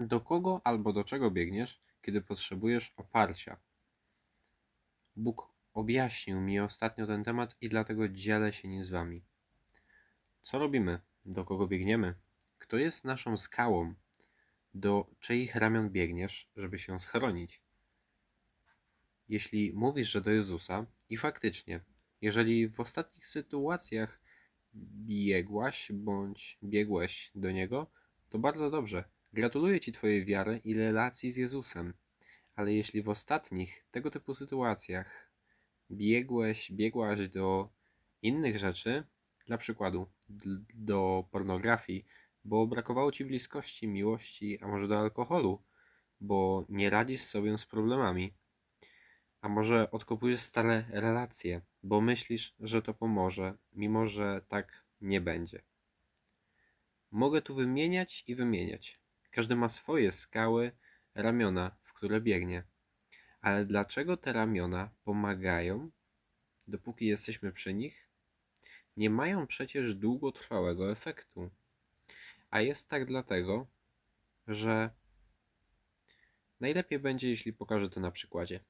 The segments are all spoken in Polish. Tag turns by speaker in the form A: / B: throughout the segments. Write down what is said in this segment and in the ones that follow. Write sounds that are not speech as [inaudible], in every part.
A: Do kogo albo do czego biegniesz, kiedy potrzebujesz oparcia? Bóg objaśnił mi ostatnio ten temat i dlatego dzielę się nim z wami. Co robimy? Do kogo biegniemy? Kto jest naszą skałą? Do czyich ramion biegniesz, żeby się schronić? Jeśli mówisz, że do Jezusa, i faktycznie, jeżeli w ostatnich sytuacjach biegłaś bądź biegłeś do Niego, to bardzo dobrze. Gratuluję Ci Twojej wiary i relacji z Jezusem. Ale jeśli w ostatnich tego typu sytuacjach biegłeś, biegłaś do innych rzeczy, dla przykładu do pornografii, bo brakowało Ci bliskości, miłości, a może do alkoholu, bo nie radzisz sobie z problemami, a może odkopujesz stare relacje, bo myślisz, że to pomoże, mimo że tak nie będzie. Mogę tu wymieniać i wymieniać. Każdy ma swoje skały, ramiona, w które biegnie. Ale dlaczego te ramiona pomagają, dopóki jesteśmy przy nich? Nie mają przecież długotrwałego efektu. A jest tak dlatego, że najlepiej będzie, jeśli pokażę to na przykładzie.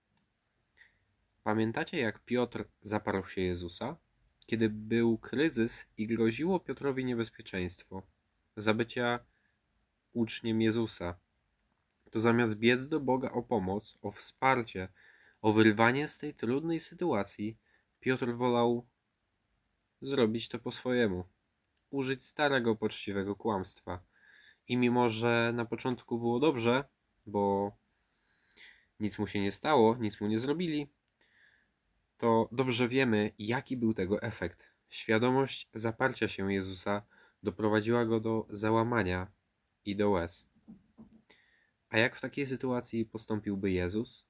A: Pamiętacie, jak Piotr zaparł się Jezusa? Kiedy był kryzys i groziło Piotrowi niebezpieczeństwo za bycia uczniem Jezusa, to zamiast biec do Boga o pomoc, o wsparcie, o wyrwanie z tej trudnej sytuacji, Piotr wolał zrobić to po swojemu. Użyć starego, poczciwego kłamstwa. I mimo, że na początku było dobrze, bo nic mu się nie stało, nic mu nie zrobili, to dobrze wiemy, jaki był tego efekt. Świadomość zaparcia się Jezusa doprowadziła go do załamania i do łez. A jak w takiej sytuacji postąpiłby Jezus?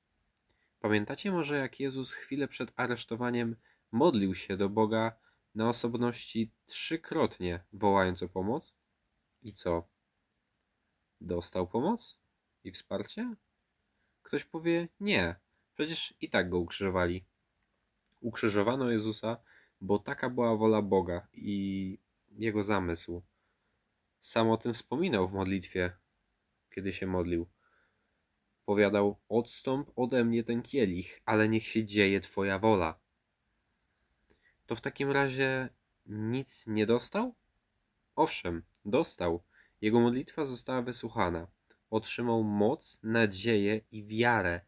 A: Pamiętacie może, jak Jezus chwilę przed aresztowaniem modlił się do Boga na osobności trzykrotnie, wołając o pomoc? I co? Dostał pomoc i wsparcie? Ktoś powie: Nie, przecież i tak go ukrzyżowali. Ukrzyżowano Jezusa, bo taka była wola Boga i jego zamysł. Sam o tym wspominał w modlitwie, kiedy się modlił. Powiadał: Odstąp ode mnie ten kielich, ale niech się dzieje Twoja wola. To w takim razie nic nie dostał? Owszem, dostał. Jego modlitwa została wysłuchana. Otrzymał moc, nadzieję i wiarę,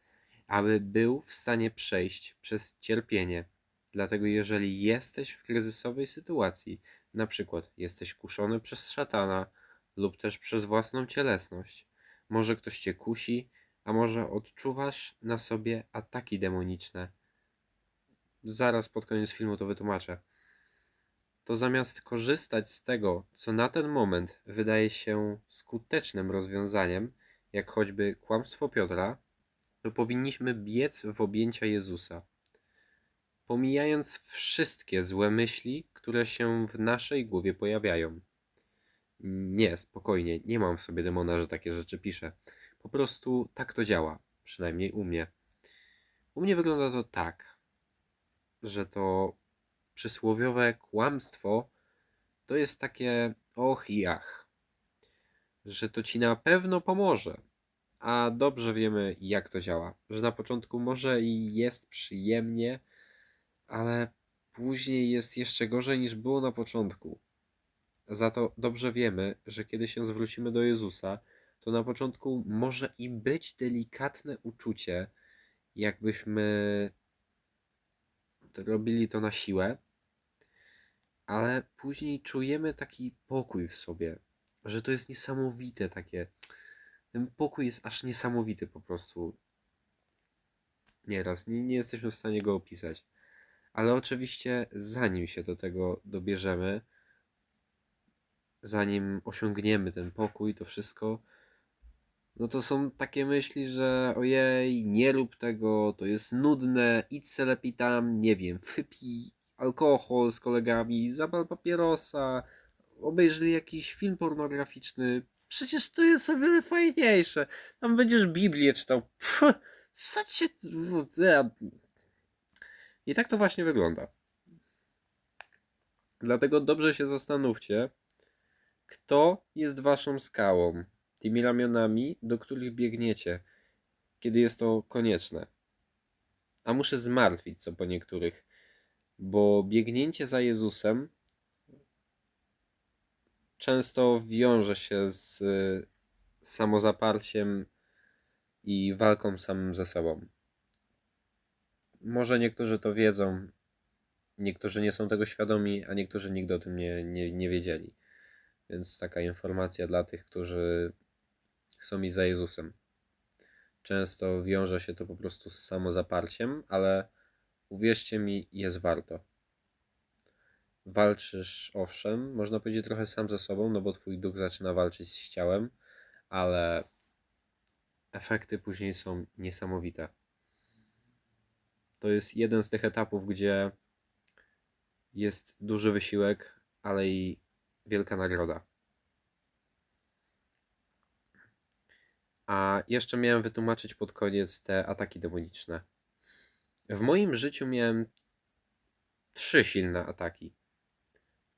A: aby był w stanie przejść przez cierpienie. Dlatego, jeżeli jesteś w kryzysowej sytuacji, na przykład jesteś kuszony przez szatana lub też przez własną cielesność, może ktoś cię kusi, a może odczuwasz na sobie ataki demoniczne. Zaraz pod koniec filmu to wytłumaczę. To zamiast korzystać z tego, co na ten moment wydaje się skutecznym rozwiązaniem, jak choćby kłamstwo Piotra, to powinniśmy biec w objęcia Jezusa. Pomijając wszystkie złe myśli, które się w naszej głowie pojawiają. Nie, spokojnie, nie mam w sobie demona, że takie rzeczy piszę. Po prostu tak to działa, przynajmniej u mnie. U mnie wygląda to tak, że to przysłowiowe kłamstwo to jest takie och i ach, że to ci na pewno pomoże. A dobrze wiemy, jak to działa. Że na początku może i jest przyjemnie, ale później jest jeszcze gorzej niż było na początku. Za to dobrze wiemy, że kiedy się zwrócimy do Jezusa, to na początku może i być delikatne uczucie, jakbyśmy robili to na siłę, ale później czujemy taki pokój w sobie, że to jest niesamowite takie. Ten pokój jest aż niesamowity po prostu. Nieraz, nie, nie jesteśmy w stanie go opisać. Ale oczywiście, zanim się do tego dobierzemy, zanim osiągniemy ten pokój, to wszystko, no to są takie myśli, że ojej, nie rób tego, to jest nudne, idź se lepiej tam, nie wiem, wypij alkohol z kolegami, zapal papierosa, obejrzyj jakiś film pornograficzny. Przecież to jest o wiele fajniejsze. Tam będziesz Biblię czytał. Pff, co cię... I tak to właśnie wygląda. Dlatego dobrze się zastanówcie, kto jest waszą skałą. tymi ramionami, do których biegniecie, kiedy jest to konieczne. A muszę zmartwić co po niektórych, bo biegnięcie za Jezusem często wiąże się z y, samozaparciem i walką samym ze sobą. Może niektórzy to wiedzą, niektórzy nie są tego świadomi, a niektórzy nigdy o tym nie, nie, nie wiedzieli. Więc taka informacja dla tych, którzy chcą iść za Jezusem. Często wiąże się to po prostu z samozaparciem, ale uwierzcie mi, jest warto. Walczysz, owszem, można powiedzieć trochę sam ze sobą, no bo twój duch zaczyna walczyć z ciałem, ale efekty później są niesamowite. To jest jeden z tych etapów, gdzie jest duży wysiłek, ale i wielka nagroda. A jeszcze miałem wytłumaczyć pod koniec te ataki demoniczne. W moim życiu miałem trzy silne ataki.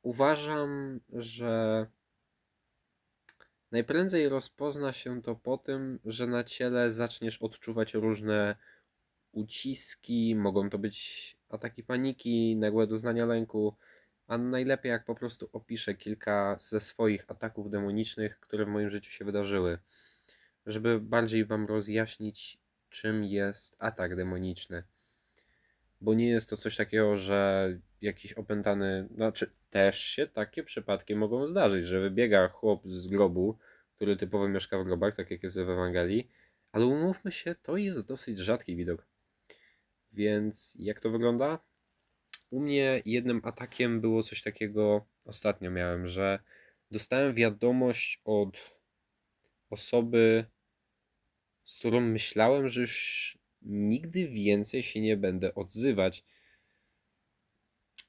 A: Uważam, że najprędzej rozpozna się to po tym, że na ciele zaczniesz odczuwać różne uciski, mogą to być ataki paniki, nagłe doznania lęku, a najlepiej jak po prostu opiszę kilka ze swoich ataków demonicznych, które w moim życiu się wydarzyły, żeby bardziej Wam rozjaśnić, czym jest atak demoniczny. Bo nie jest to coś takiego, że jakiś opętany, znaczy też się takie przypadki mogą zdarzyć, że wybiega chłop z grobu, który typowo mieszka w grobach, tak jak jest w Ewangelii, ale umówmy się, to jest dosyć rzadki widok. Więc jak to wygląda? U mnie jednym atakiem było coś takiego, ostatnio miałem, że dostałem wiadomość od osoby, z którą myślałem, że już nigdy więcej się nie będę odzywać.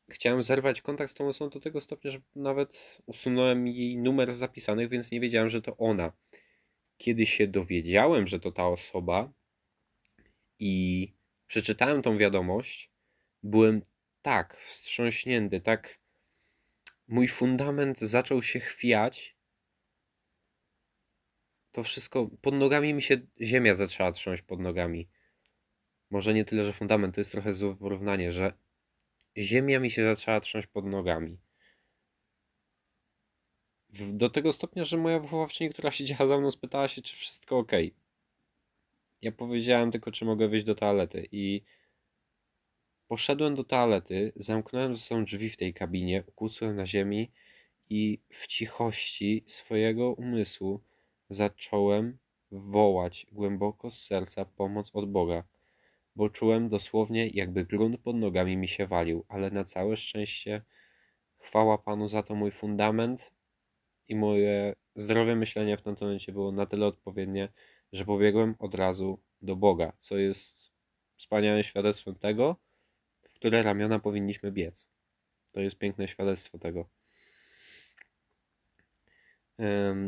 A: Chciałem zerwać kontakt z tą osobą do tego stopnia, że nawet usunąłem jej numer zapisanych, więc nie wiedziałem, że to ona. Kiedy się dowiedziałem, że to ta osoba i przeczytałem tą wiadomość, byłem tak wstrząśnięty, tak mój fundament zaczął się chwiać. To wszystko, pod nogami mi się ziemia zaczęła trząść pod nogami. Może nie tyle, że fundament, to jest trochę złe porównanie, że ziemia mi się zaczęła trząść pod nogami. Do tego stopnia, że moja wychowawczyni, która siedziała za mną, spytała się, czy wszystko ok. Ja powiedziałem tylko, czy mogę wyjść do toalety i poszedłem do toalety, zamknąłem ze sobą drzwi w tej kabinie, ukłucłem na ziemi i w cichości swojego umysłu zacząłem wołać głęboko z serca pomoc od Boga, bo czułem dosłownie, jakby grunt pod nogami mi się walił, ale na całe szczęście chwała Panu za to mój fundament i moje zdrowe myślenie w tym momencie było na tyle odpowiednie, że pobiegłem od razu do Boga, co jest wspaniałym świadectwem tego, w które ramiona powinniśmy biec. To jest piękne świadectwo tego.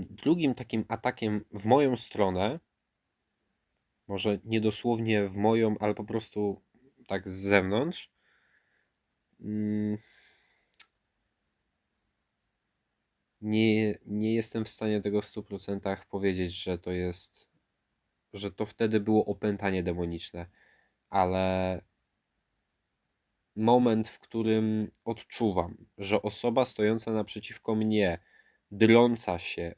A: Drugim takim atakiem w moją stronę, może nie dosłownie w moją, ale po prostu tak z zewnątrz, mm, nie, nie jestem w stanie tego w 100% powiedzieć, że to jest że to wtedy było opętanie demoniczne, ale moment, w którym odczuwam, że osoba stojąca naprzeciwko mnie, drąca się,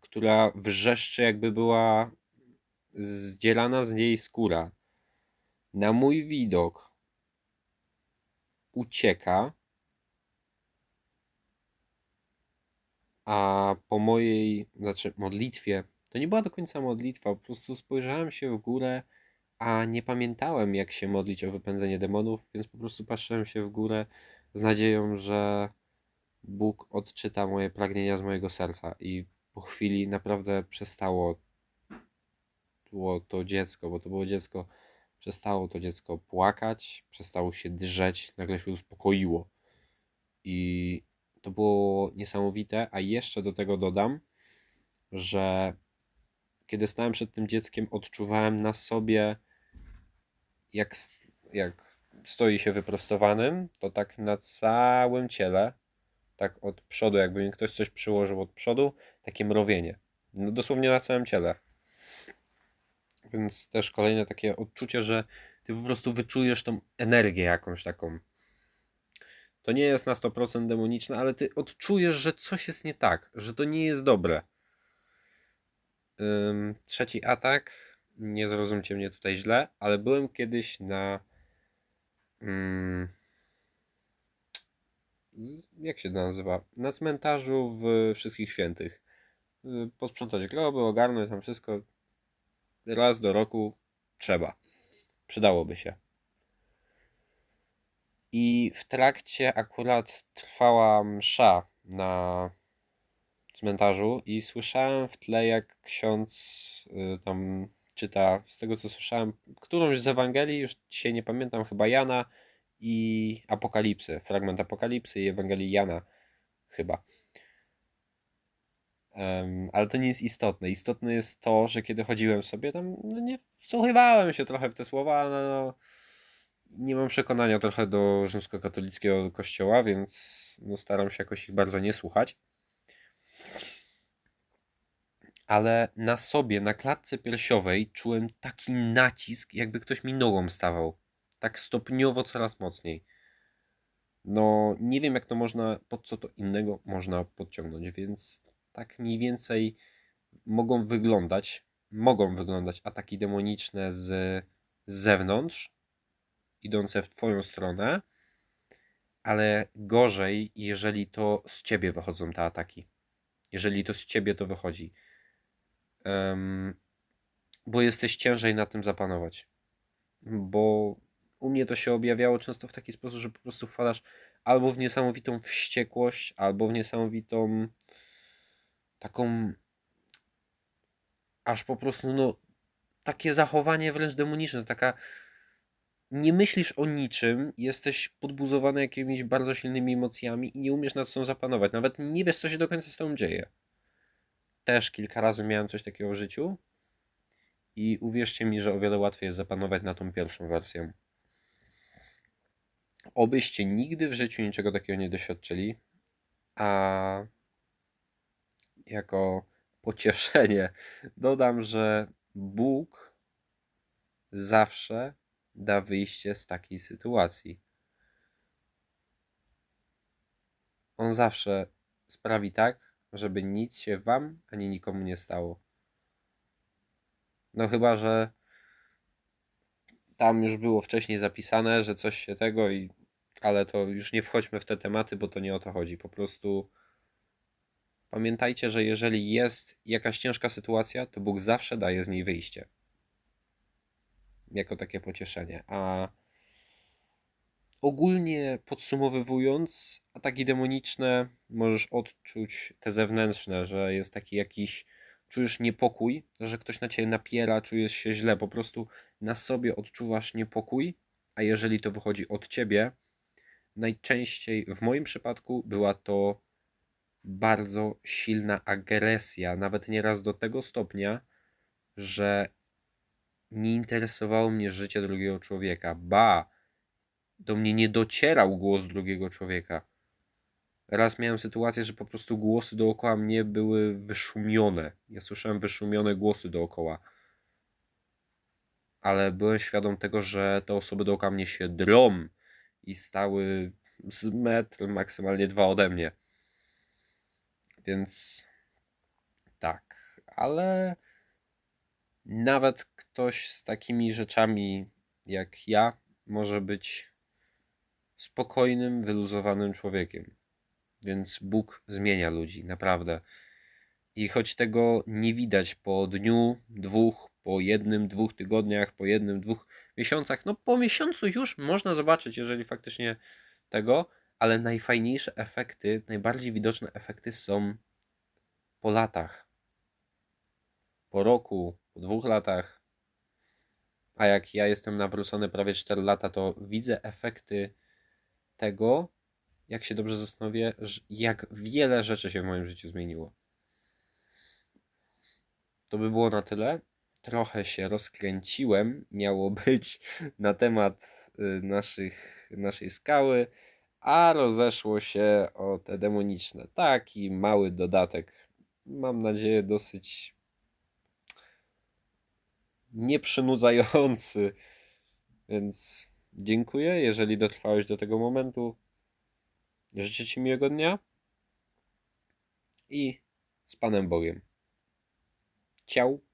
A: która wrzeszczy, jakby była zdzielana z niej skóra, na mój widok ucieka, a po mojej, znaczy modlitwie, to nie była do końca modlitwa, po prostu spojrzałem się w górę, a nie pamiętałem, jak się modlić o wypędzenie demonów, więc po prostu patrzyłem się w górę z nadzieją, że Bóg odczyta moje pragnienia z mojego serca. I po chwili naprawdę przestało było to dziecko, bo to było dziecko, przestało to dziecko płakać, przestało się drzeć, nagle się uspokoiło. I to było niesamowite, a jeszcze do tego dodam, że kiedy stałem przed tym dzieckiem, odczuwałem na sobie, jak, jak stoi się wyprostowanym, to tak na całym ciele, tak od przodu, jakby mi ktoś coś przyłożył od przodu, takie mrowienie. No dosłownie na całym ciele. Więc też kolejne takie odczucie, że ty po prostu wyczujesz tą energię jakąś taką. To nie jest na 100% demoniczne, ale ty odczujesz, że coś jest nie tak, że to nie jest dobre. Trzeci atak. Nie zrozumcie mnie tutaj źle, ale byłem kiedyś na. z- jak się to nazywa? Na cmentarzu w Wszystkich Świętych. Y, Posprzątać groby, ogarnąć tam wszystko. Raz do roku trzeba. Przydałoby się. I w trakcie akurat trwała msza na cmentarzu i słyszałem w tle, jak ksiądz y, tam czyta, z tego co słyszałem, którąś z Ewangelii, już dzisiaj nie pamiętam, chyba Jana i Apokalipsy, fragment Apokalipsy i Ewangelii Jana chyba. Em, ale to nie jest istotne. Istotne jest to, że kiedy chodziłem sobie tam, no nie wsłuchiwałem się trochę w te słowa, ale no, nie mam przekonania trochę do rzymskokatolickiego kościoła, więc no, staram się jakoś ich bardzo nie słuchać. Ale na sobie, na klatce piersiowej czułem taki nacisk, jakby ktoś mi nogą stawał. Tak stopniowo coraz mocniej. No, nie wiem jak to można, pod co to innego można podciągnąć, więc tak mniej więcej mogą wyglądać, mogą wyglądać ataki demoniczne z, z zewnątrz, idące w twoją stronę, ale gorzej, jeżeli to z ciebie wychodzą te ataki. Jeżeli to z ciebie to wychodzi. Bo jesteś ciężej na tym zapanować. Bo u mnie to się objawiało często w taki sposób, że po prostu wpadasz albo w niesamowitą wściekłość, albo w niesamowitą taką aż po prostu no takie zachowanie wręcz demoniczne, taka nie myślisz o niczym, jesteś podbuzowany jakimiś bardzo silnymi emocjami i nie umiesz nad sobą zapanować. Nawet nie wiesz, co się do końca z tobą dzieje. Też kilka razy miałem coś takiego w życiu i uwierzcie mi, że o wiele łatwiej jest zapanować na tą pierwszą wersją. Obyście nigdy w życiu niczego takiego nie doświadczyli, a jako pocieszenie dodam, że Bóg zawsze da wyjście z takiej sytuacji. On zawsze sprawi tak, żeby nic się wam ani nikomu nie stało. No chyba, że tam już było wcześniej zapisane, że coś się tego i ale to już nie wchodźmy w te tematy, bo to nie o to chodzi. Po prostu pamiętajcie, że jeżeli jest jakaś ciężka sytuacja, to Bóg zawsze daje z niej wyjście. Jako takie pocieszenie. A ogólnie podsumowywując, ataki demoniczne możesz odczuć te zewnętrzne, że jest taki jakiś, czujesz niepokój, że ktoś na ciebie napiera, czujesz się źle, po prostu na sobie odczuwasz niepokój, a jeżeli to wychodzi od ciebie, najczęściej w moim przypadku była to bardzo silna agresja, nawet nieraz do tego stopnia, że nie interesowało mnie życie drugiego człowieka. Ba, do mnie nie docierał głos drugiego człowieka. Raz miałem sytuację, że po prostu głosy dookoła mnie były wyszumione. Ja słyszałem wyszumione głosy dookoła. Ale byłem świadom tego, że te osoby dookoła mnie się drą i stały z metr, maksymalnie dwa ode mnie. Więc tak, ale nawet ktoś z takimi rzeczami jak ja może być spokojnym, wyluzowanym człowiekiem. Więc Bóg zmienia ludzi, naprawdę. I choć tego nie widać po dniu, dwóch, po jednym, dwóch tygodniach, po jednym, dwóch miesiącach, no po miesiącu już można zobaczyć, jeżeli faktycznie tego, ale najfajniejsze efekty, najbardziej widoczne efekty są po latach. Po roku, po dwóch latach. A jak ja jestem nawrócony prawie 4 lata, to widzę efekty tego, jak się dobrze zastanowię, jak wiele rzeczy się w moim życiu zmieniło. To by było na tyle. Trochę się rozkręciłem, miało być [laughs] na temat y, naszych, naszej skały, a rozeszło się o te demoniczne. Taki mały dodatek mam nadzieję, dosyć nieprzynudzający. Więc dziękuję, jeżeli dotrwałeś do tego momentu. Życzę Ci miłego dnia i z Panem Bogiem. Ciao.